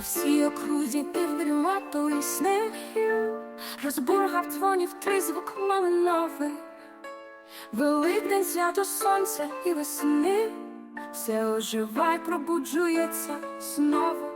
По всій окрузі півдріматої лісним Розбургав дзвонів три звук малиновий Великдень свято сонця і весни. Все оживай, пробуджується знову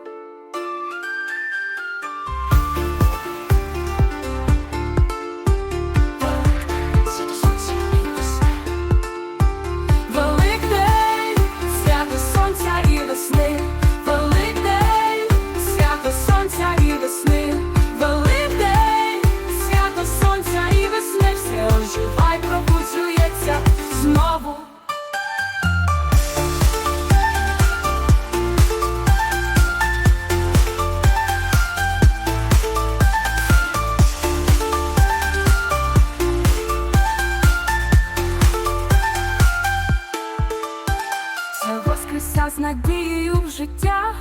воскреса з надією в життя,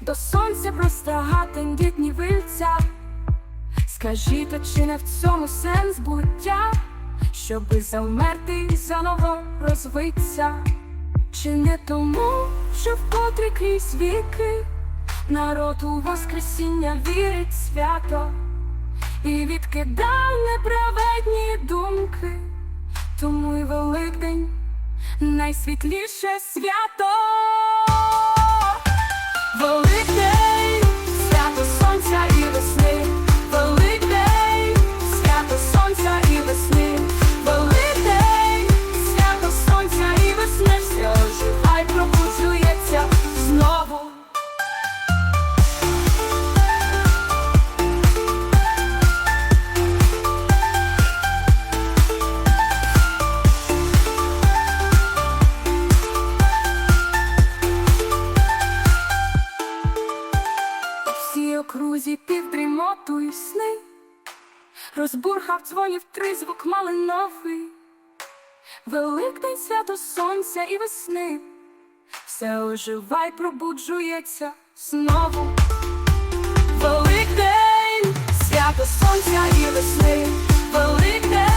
до сонця простага тендітні вильця. Скажіть, а чи не в цьому сенс буття, щоби завмерти і заново розвиться? Чи не тому, що вкотре крізь віки народ у Воскресіння вірить свято і відкидав неправедні думки, тому й Великдень найсвітліше свято. Окрузі півдрімоту і сни, розбурхав дзвонів три звук малиновий, Великдень свято сонця і весни, все оживай, пробуджується знову. Великдень, свято сонця і весни, Великдень,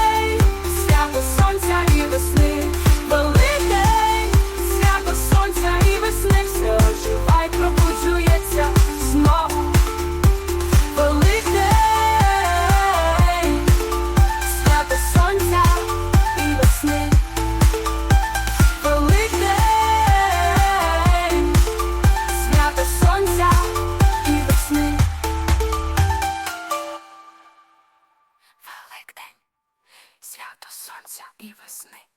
りますね。